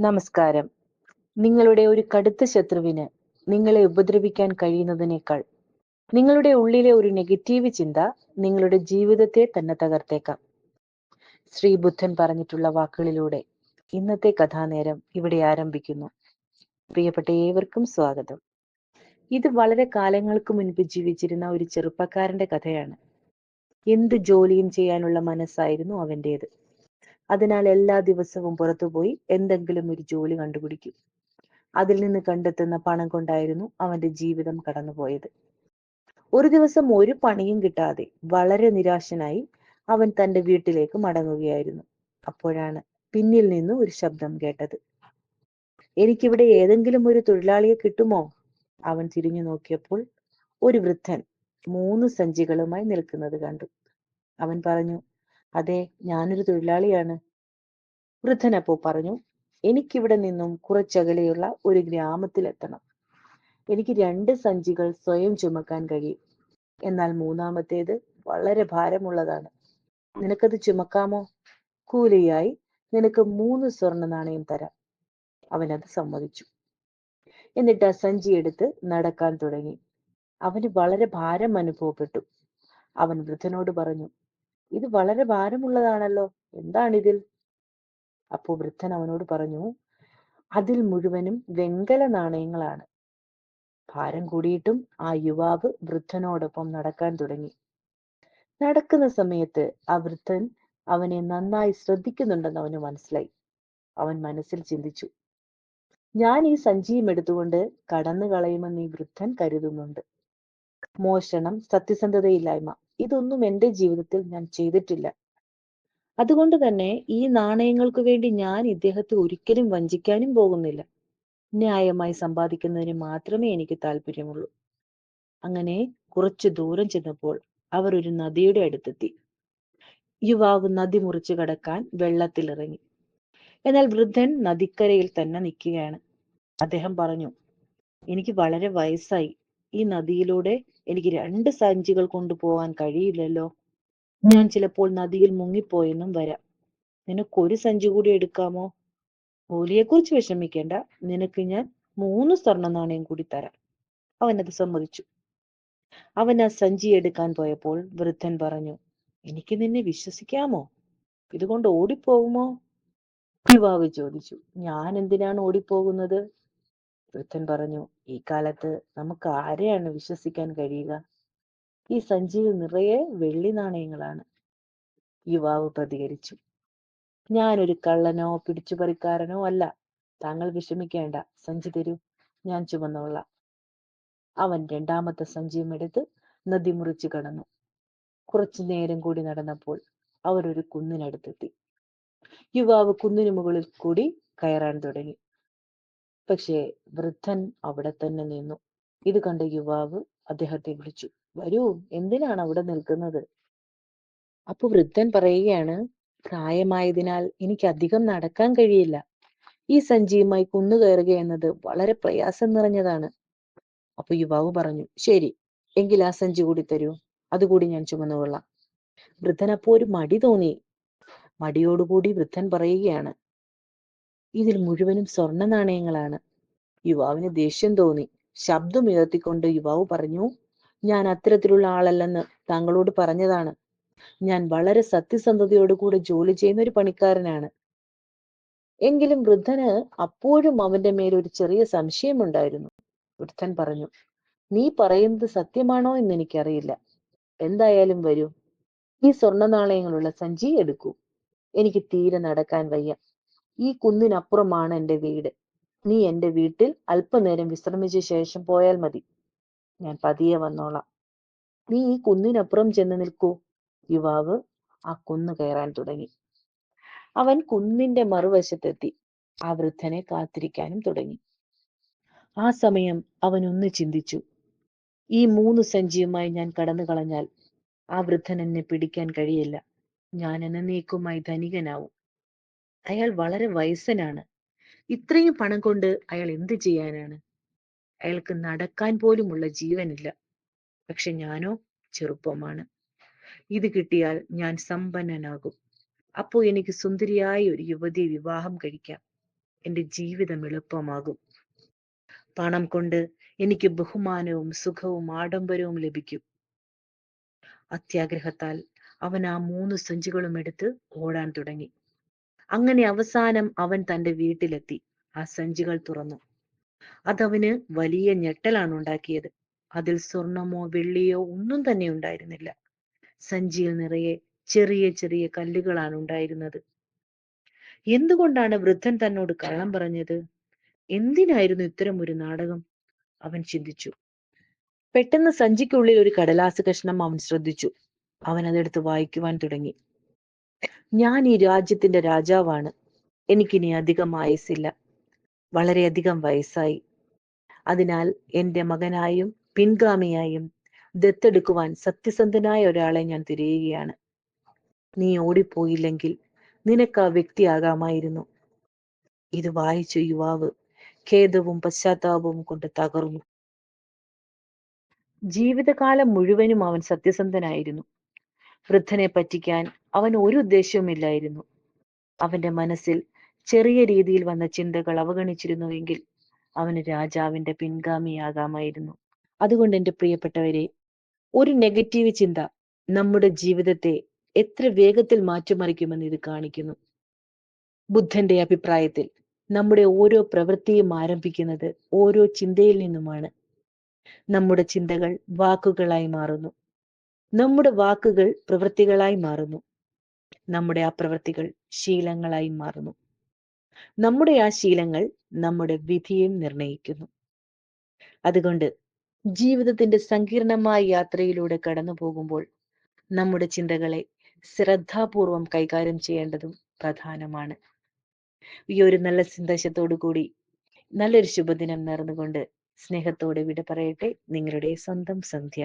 നമസ്കാരം. നിങ്ങളുടെ ഒരു കടുത്ത ശത്രുവിന് നിങ്ങളെ ഉപദ്രവിക്കാൻ കഴിയുന്നതിനേക്കാൾ നിങ്ങളുടെ ഉള്ളിലെ ഒരു നെഗറ്റീവ് ചിന്ത നിങ്ങളുടെ ജീവിതത്തെ തന്നെ തകർത്തേക്കാം. ശ്രീ ബുദ്ധൻ പറഞ്ഞിട്ടുള്ള വാക്കുകളിലൂടെ ഇന്നത്തെ കഥാനേരം ഇവിടെ ആരംഭിക്കുന്നു. പ്രിയപ്പെട്ട ഏവർക്കും സ്വാഗതം. ഇത് വളരെ കാലങ്ങൾക്ക് മുൻപ് ജീവിച്ചിരുന്ന ഒരു ചെറുപ്പക്കാരന്റെ കഥയാണ്. എന്ത് ജോലിയും ചെയ്യാനുള്ള മനസ്സായിരുന്നു അവന്റേത് അതിനാൽ എല്ലാ ദിവസവും പുറത്തുപോയി എന്തെങ്കിലും ഒരു ജോലി കണ്ടുപിടിക്കും. അതിൽ നിന്ന് കണ്ടെത്തുന്ന പണം കൊണ്ടായിരുന്നു അവന്റെ ജീവിതം കടന്നുപോയത്. ഒരു ദിവസം ഒരു പണിയും കിട്ടാതെ വളരെ നിരാശനായി അവൻ തന്റെ വീട്ടിലേക്ക് മടങ്ങുകയായിരുന്നു. അപ്പോഴാണ് പിന്നിൽ നിന്ന് ഒരു ശബ്ദം കേട്ടത്. എനിക്കിവിടെ ഏതെങ്കിലും ഒരു തൊഴിലാളിയെ കിട്ടുമോ? അവൻ തിരിഞ്ഞു നോക്കിയപ്പോൾ ഒരു വൃദ്ധൻ മൂന്ന് സഞ്ചികളുമായി നിൽക്കുന്നത് കണ്ടു. അവൻ പറഞ്ഞു അതെ ഞാനൊരു തൊഴിലാളിയാണ്. വൃദ്ധൻ അപ്പോ പറഞ്ഞു എനിക്കിവിടെ നിന്നും കുറച്ചകലെയുള്ള ഒരു ഗ്രാമത്തിലെത്തണം. എനിക്ക് രണ്ട് സഞ്ചികൾ സ്വയം ചുമക്കാൻ കഴിയും. എന്നാൽ മൂന്നാമത്തേത് വളരെ ഭാരമുള്ളതാണ്. നിനക്കത് ചുമക്കാമോ? കൂലിയായി നിനക്ക് മൂന്ന് സ്വർണ നാണയം തരാം. അവനത് സമ്മതിച്ചു. എന്നിട്ട് ആ സഞ്ചി എടുത്ത് നടക്കാൻ തുടങ്ങി. അവന് വളരെ ഭാരം അനുഭവപ്പെട്ടു. അവൻ വൃദ്ധനോട് പറഞ്ഞു ഇത് വളരെ ഭാരമുള്ളതാണല്ലോ. എന്താണിതിൽ? അപ്പോ വൃദ്ധൻ അവനോട് പറഞ്ഞു അതിൽ മുഴുവനും വെങ്കല നാണയങ്ങളാണ്. ഭാരം കൂടിയിട്ടും ആ യുവാവ് വൃദ്ധനോടൊപ്പം നടക്കാൻ തുടങ്ങി. നടക്കുന്ന സമയത്ത് ആ വൃദ്ധൻ അവനെ നന്നായി ശ്രദ്ധിക്കുന്നുണ്ടെന്ന് അവന് മനസ്സിലായി. അവൻ മനസ്സിൽ ചിന്തിച്ചു ഞാൻ ഈ സഞ്ചിയും എടുത്തുകൊണ്ട് കടന്നു കളയുമെന്ന് ഈ വൃദ്ധൻ കരുതുന്നുണ്ട്. മോഷണം സത്യസന്ധതയില്ലായ്മ ഇതൊന്നും എന്റെ ജീവിതത്തിൽ ഞാൻ ചെയ്തിട്ടില്ല. അതുകൊണ്ട് തന്നെ ഈ നാണയങ്ങൾക്ക് വേണ്ടി ഞാൻ ഇദ്ദേഹത്തെ ഒരിക്കലും വഞ്ചിക്കാനും പോകുന്നില്ല. ന്യായമായി സമ്പാദിക്കുന്നതിന് മാത്രമേ എനിക്ക് താല്പര്യമുള്ളൂ അങ്ങനെ കുറച്ചു ദൂരം ചെന്നപ്പോൾ അവർ ഒരു നദിയുടെ അടുത്തെത്തി. യുവാവ് നദി മുറിച്ചു കടക്കാൻ വെള്ളത്തിലിറങ്ങി. എന്നാൽ വൃദ്ധൻ നദിക്കരയിൽ തന്നെ നിൽക്കുകയാണ്. അദ്ദേഹം പറഞ്ഞു എനിക്ക് വളരെ വയസ്സായി. ഈ നദിയിലൂടെ എനിക്ക് രണ്ട് സഞ്ചികൾ കൊണ്ടുപോകാൻ കഴിയില്ലല്ലോ. ഞാൻ ചിലപ്പോൾ നദിയിൽ മുങ്ങിപ്പോയെന്നും വരാം. നിനക്ക് ഒരു സഞ്ചി കൂടി എടുക്കാമോ? കൂലിയെക്കുറിച്ച് വിഷമിക്കേണ്ട. നിനക്ക് ഞാൻ മൂന്ന് സ്വർണ നാണയം കൂടി തരാം. അവൻ അത് സമ്മതിച്ചു. അവൻ ആ സഞ്ചി എടുക്കാൻ പോയപ്പോൾ വൃദ്ധൻ പറഞ്ഞു എനിക്ക് നിന്നെ വിശ്വസിക്കാമോ? ഇതുകൊണ്ട് ഓടിപ്പോകുമോ യുവാവ് ചോദിച്ചു ഞാൻ എന്തിനാണ് ഓടിപ്പോകുന്നത്? വൃദ്ധൻ പറഞ്ഞു ഈ കാലത്ത് നമുക്ക് ആരെയാണ് വിശ്വസിക്കാൻ കഴിയുക? ഈ സഞ്ചിയിൽ നിറയെ വെള്ളി നാണയങ്ങളാണ്. യുവാവ് പ്രതികരിച്ചു. ഞാനൊരു കള്ളനോ പിടിച്ചുപറിക്കാരനോ അല്ല. താങ്കൾ വിഷമിക്കേണ്ട. സഞ്ചി തരൂ. ഞാൻ ചുമന്നോളാം. അവൻ രണ്ടാമത്തെ സഞ്ചിയും എടുത്ത് നദി മുറിച്ചു കടന്നു. കുറച്ചു നേരം കൂടി നടന്നപ്പോൾ അവർ ഒരു കുന്നിനടുത്തെത്തി. യുവാവ് കുന്നിനു മുകളിൽ കൂടി കയറാൻ തുടങ്ങി. പക്ഷേ വൃദ്ധൻ അവിടെ തന്നെ നിന്നു. ഇത് കണ്ട യുവാവ് അദ്ദേഹത്തെ വിളിച്ചു വരൂ എന്തിനാണ് അവിടെ നിൽക്കുന്നത്? അപ്പൊ വൃദ്ധൻ പറയുകയാണ് പ്രായമായതിനാൽ എനിക്ക് അധികം നടക്കാൻ കഴിയില്ല. ഈ സഞ്ചിയുമായി കുന്നു കയറുക എന്നത് വളരെ പ്രയാസം നിറഞ്ഞതാണ്. അപ്പൊ യുവാവ് പറഞ്ഞു ശരി എങ്കിൽ ആ സഞ്ചി കൂടി തരൂ. അതുകൂടി ഞാൻ ചുമന്നുകൊള്ളാം വൃദ്ധൻ അപ്പോ ഒരു മടി തോന്നി. മടിയോടുകൂടി വൃദ്ധൻ പറയുകയാണ് ഇതിൽ മുഴുവനും സ്വർണ നാണയങ്ങളാണ്. യുവാവിന് ദേഷ്യം തോന്നി. ശബ്ദം ഉയർത്തിക്കൊണ്ട് യുവാവ് പറഞ്ഞു ഞാൻ അത്തരത്തിലുള്ള ആളല്ലെന്ന് താങ്കളോട് പറഞ്ഞതാണ്. ഞാൻ വളരെ സത്യസന്ധതയോടുകൂടെ ജോലി ചെയ്യുന്ന ഒരു പണിക്കാരനാണ്. എങ്കിലും വൃദ്ധന് അപ്പോഴും അവന്റെ മേൽ ഒരു ചെറിയ സംശയമുണ്ടായിരുന്നു. വൃദ്ധൻ പറഞ്ഞു നീ പറയുന്നത് സത്യമാണോ എന്ന് എനിക്കറിയില്ല. എന്തായാലും വരൂ. ഈ സ്വർണ നാണയങ്ങളുള്ള സഞ്ചി എടുക്കൂ. എനിക്ക് തീരെ നടക്കാൻ വയ്യ. ഈ കുന്നിനപ്പുറമാണ് എന്റെ വീട്. നീ എന്റെ വീട്ടിൽ അല്പനേരം വിശ്രമിച്ച ശേഷം പോയാൽ മതി. ഞാൻ പതിയെ വന്നോളാം. നീ ഈ കുന്നിനപ്പുറം ചെന്ന് നിൽക്കൂ. യുവാവ് ആ കുന്ന് കയറാൻ തുടങ്ങി. അവൻ കുന്നിന്റെ മറുവശത്തെത്തി. ആ വൃദ്ധനെ കാത്തിരിക്കാനും തുടങ്ങി. ആ സമയം അവൻ ഒന്ന് ചിന്തിച്ചു. ഈ മൂന്ന് സഞ്ചിയുമായി ഞാൻ കടന്നു കളഞ്ഞാൽ ആ വൃദ്ധൻ എന്നെ പിടിക്കാൻ കഴിയില്ല. ഞാൻ എന്നേക്കുമായി ധനികനാവും. അയാൾ വളരെ വയസ്സനാണ്. ഇത്രയും പണം കൊണ്ട് അയാൾ എന്ത് ചെയ്യാനാണ്? അയാൾക്ക് നടക്കാൻ പോലുമുള്ള ജീവനില്ല. പക്ഷെ ഞാനോ ചെറുപ്പമാണ്. ഇത് കിട്ടിയാൽ ഞാൻ സമ്പന്നനാകും. അപ്പോ എനിക്ക് സുന്ദരിയായ ഒരു യുവതിയെ വിവാഹം കഴിക്കാം. എന്റെ ജീവിതം എളുപ്പമാകും. പണം കൊണ്ട് എനിക്ക് ബഹുമാനവും സുഖവും ആഡംബരവും ലഭിക്കും. അത്യാഗ്രഹത്താൽ അവൻ ആ മൂന്ന് സഞ്ചികളും എടുത്ത് ഓടാൻ തുടങ്ങി. അങ്ങനെ അവസാനം അവൻ തന്റെ വീട്ടിലെത്തി. ആ സഞ്ചികൾ തുറന്നു. അതവന് വലിയ ഞെട്ടലാണ് ഉണ്ടാക്കിയത്. അതിൽ സ്വർണമോ വെള്ളിയോ ഒന്നും തന്നെ ഉണ്ടായിരുന്നില്ല. സഞ്ചിയിൽ നിറയെ ചെറിയ ചെറിയ കല്ലുകളാണ് ഉണ്ടായിരുന്നത്. എന്തുകൊണ്ടാണ് വൃദ്ധൻ തന്നോട് കള്ളം പറഞ്ഞത്? എന്തിനായിരുന്നു ഇത്തരം ഒരു നാടകം? അവൻ ചിന്തിച്ചു. പെട്ടെന്ന് സഞ്ചിക്കുള്ളിൽ ഒരു കടലാസ് കഷ്ണം അവൻ ശ്രദ്ധിച്ചു. അവൻ അതെടുത്ത് വായിക്കുവാൻ തുടങ്ങി. ഞാൻ ഈ രാജ്യത്തിന്റെ രാജാവാണ്. എനിക്കിനി അധികം ആയുസില്ല വളരെയധികം വയസ്സായി. അതിനാൽ എന്റെ മകനായും പിൻഗാമിയായും ദത്തെടുക്കുവാൻ സത്യസന്ധനായ ഒരാളെ ഞാൻ തിരയുകയാണ്. നീ ഓടിപ്പോയില്ലെങ്കിൽ നിനക്ക് ആ വ്യക്തിയാകാമായിരുന്നു ഇത് വായിച്ച യുവാവ് ഖേദവും പശ്ചാത്താപവും കൊണ്ട് തകർന്നു. ജീവിതകാലം മുഴുവനും അവൻ സത്യസന്ധനായിരുന്നു. വൃദ്ധനെ പറ്റിക്കാൻ അവൻ ഒരു ഉദ്ദേശവുമില്ലായിരുന്നു. അവന്റെ മനസ്സിൽ ചെറിയ രീതിയിൽ വന്ന ചിന്തകൾ അവഗണിച്ചിരുന്നുവെങ്കിൽ അവന് രാജാവിന്റെ പിൻഗാമിയാകാമായിരുന്നു. അതുകൊണ്ട് എന്റെ പ്രിയപ്പെട്ടവരെ ഒരു നെഗറ്റീവ് ചിന്ത നമ്മുടെ ജീവിതത്തെ എത്ര വേഗത്തിൽ മാറ്റിമറിക്കുമെന്ന് ഇത് കാണിക്കുന്നു. ബുദ്ധന്റെ അഭിപ്രായത്തിൽ നമ്മുടെ ഓരോ പ്രവൃത്തിയും ആരംഭിക്കുന്നത് ഓരോ ചിന്തയിൽ നിന്നുമാണ്. നമ്മുടെ ചിന്തകൾ വാക്കുകളായി മാറുന്നു. നമ്മുടെ വാക്കുകൾ പ്രവൃത്തികളായി മാറുന്നു. നമ്മുടെ ആ പ്രവൃത്തികൾ ശീലങ്ങളായി മാറുന്നു. നമ്മുടെ ആ ശീലങ്ങൾ നമ്മുടെ വിധിയും നിർണയിക്കുന്നു. അതുകൊണ്ട് ജീവിതത്തിന്റെ സങ്കീർണമായ യാത്രയിലൂടെ കടന്നു പോകുമ്പോൾ നമ്മുടെ ചിന്തകളെ ശ്രദ്ധാപൂർവം കൈകാര്യം ചെയ്യേണ്ടതും പ്രധാനമാണ്. ഈ ഒരു നല്ല സന്ദേശത്തോടു കൂടി നല്ലൊരു ശുഭദിനം നേർന്നുകൊണ്ട് സ്നേഹത്തോടെ വിട പറയട്ടെ. നിങ്ങളുടെ സ്വന്തം സന്ധ്യ.